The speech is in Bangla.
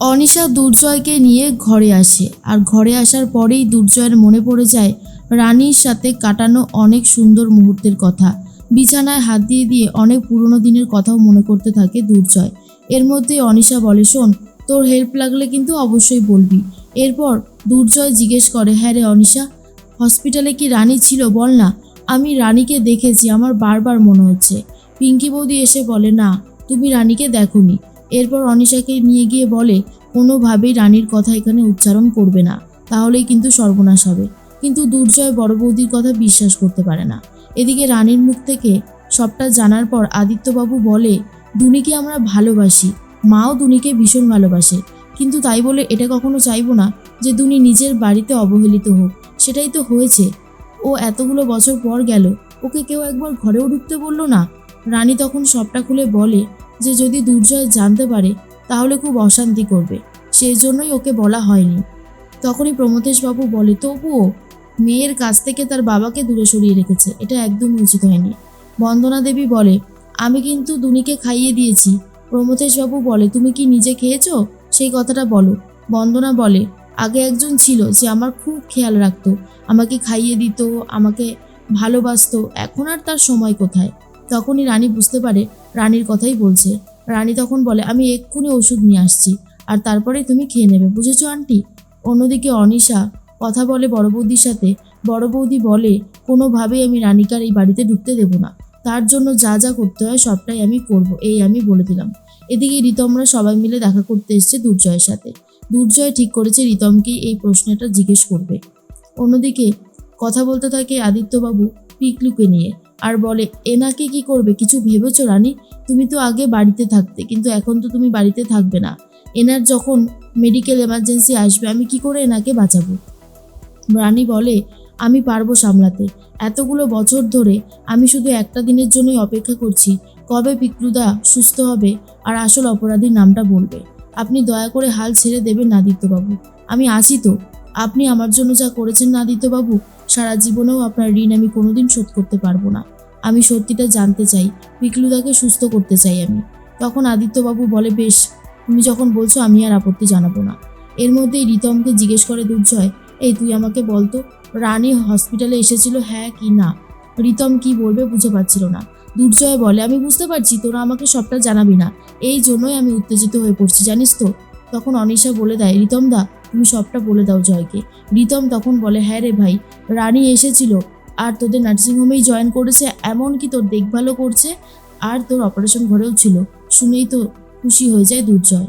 অনিশা দুর্জয়কে নিয়ে ঘরে আসে, আর ঘরে আসার পরেই দুর্জয়ের মনে পড়ে যায়, রানীর সাথে কাটানো অনেক সুন্দর মুহূর্তের কথা। বিছানায় হাত দিয়ে দিয়ে অনেক পুরনো দিনের কথাও মনে করতে থাকে দুর্জয়। এর মধ্যে অনিশা বলে, শোন, তোর হেল্প লাগলে কিন্তু অবশ্যই বলবি। এরপর দুর্জয় জিজ্ঞেস করে হ্যাঁ রে অনিশা হসপিটালে কি রানী ছিল? বল না, আমি রানীকে দেখেছি, আমার বারবার মনে হচ্ছে। পিঙ্কি বৌদি এসে বলে, না, তুমি রানীকে দেখোনি। এরপর অনিশাকে নিয়ে গিয়ে বলে, কোনোভাবেই রানীর কথা এখানে উচ্চারণ করবে না। তাহলেই কিন্তু সর্বনাশ হবে। কিন্তু দুর্জয় বড় বৌদির কথা বিশ্বাস করতে পারে না। এদিকে রানীর মুখ থেকে সবটা জানার পর আদিত্যবাবু বলে, দুনিকে আমরা ভালোবাসি। মাও দুনিকে ভীষণ ভালোবাসে। কিন্তু তাই বলে এটা কখনো চাইব না যে দুনি নিজের বাড়িতে অবহেলিত হোক। সেটাই তো হয়েছে। ও এতগুলো বছর পর গেল। ওকে কেউ একবার ঘরেও ঢুকতে বলল না? রানী তখন সবটা খুলে বলে যে যদি দুর্জয় জানতে পারে, তাহলে খুব অশান্তি করবে। সেই জন্যই ওকে বলা হয়নি। তখনই প্রমথেশবাবু বলে, তবুও মেয়ের কাছ থেকে তার বাবাকে দূরে সরিয়ে রেখেছে। এটা একদমই উচিত হয়নি। বন্দনা দেবী বলে, আমি কিন্তু দুনিকে খাইয়ে দিয়েছি। প্রমথেশবাবু বলে, তুমি কি নিজে খেয়েছো? সেই কথাটা বলো। বন্দনা বলে, আগে একজন ছিল যে আমার খুব খেয়াল রাখতো। আমাকে খাইয়ে দিত, আমাকে ভালোবাসত। এখন আর তার সময় কোথায়? তখনই রানী বুঝতে পারে রানীর কথাই বলছে। রানী তখন বলে, আমি এক্ষুনি ওষুধ নিয়ে আসছি আর তারপরে তুমি খেয়ে নেবে, বুঝেছ আন্টি? অন্যদিকে অনিশা কথা বলে বড় বৌদির সাথে। বড় বৌদি বলে, কোনোভাবেই আমি রানিকার এই বাড়িতে ঢুকতে দেবো না। তার জন্য যা যা করতে হয় সবটাই আমি করব, এই আমি বলে দিলাম। এদিকে রিতমরা সবাই মিলে দেখা করতে এসছে দুর্জয়ের সাথে। দুর্জয় ঠিক করেছে রিতমকেই এই প্রশ্নটা জিজ্ঞেস করবে। অন্যদিকে কথা বলতে থাকে আদিত্যবাবু পিকলুকে নিয়ে। আর বলে এনাকে কি করবে? কিছু ভেবেছো রানী? তুমি তো আগে বাড়িতে থাকতে, কিন্তু এখন তো তুমি বাড়িতে থাকবে না। এনার যখন মেডিকেল এমার্জেন্সি আসবে, আমি কি করে এনাকে বাঁচাবো? রানী বলে, আমি পারব সামলাতে। এতগুলো বছর ধরে আমি শুধু একটা দিনের জন্যই অপেক্ষা করছি। কবে পিকলুদা সুস্থ হবে আর আসল অপরাধীর নামটা বলবে? আপনি দয়া করে হাল ছেড়ে দেবেন আদিত্যবাবু আমি আছি তো। আপনি আমার জন্য যা করেছেন না আদিত্যবাবু সারা জীবনেও আপনার ঋণ আমি কোনোদিন শোধ করতে পারব না। আমি সত্যিটা জানতে চাই, পিকলুদাকে সুস্থ করতে চাই আমি। তখন আদিত্যবাবু বলে, বেশ, তুমি যখন বলছো আমি আর আপত্তি জানাব না। এর মধ্যেই রিতমকে জিজ্ঞেস করে দুর্জয়, এই তুই আমাকে বলতো রানী হসপিটালে এসেছিল হ্যাঁ কি না? রিতম কি বলবে বুঝে পাচ্ছিল না। দুর্জয় বলে, আমি বুঝতে পারছি, তোরা আমাকে সবটা জানাবি না। এই জন্যই আমি উত্তেজিত হয়ে পড়ছি, জানিস তো? তখন অনিশা বলে দেয় রিতম দা তুমি সবটা বলে দাও জয়কে। রিতম তখন বলে হ্যাঁ রে ভাই, রানী এসেছিল। আর তোদের নার্সিংহোমেই জয়েন করেছে, এমন কি তোর দেখভালও করছে? আর তোর অপারেশন ঘরেও ছিল। শুনেই তো খুশি হয়ে যায় দুর্জয়।